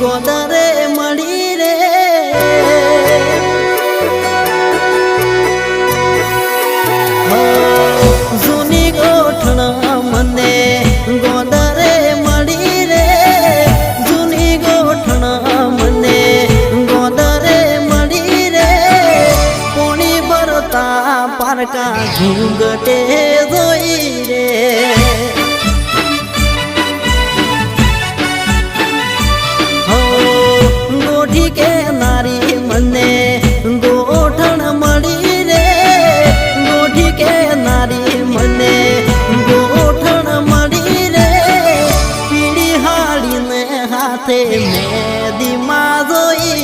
ગોદરે મળી રે. જૂની ગોઠણ મને ગોદરે મળી રે. જૂની ગોઠણ મને ગોદરે મળી રે. ભરતા પારકા ઘૂંઘટે જોઈ સાથે મેં દિમાગ જોઈ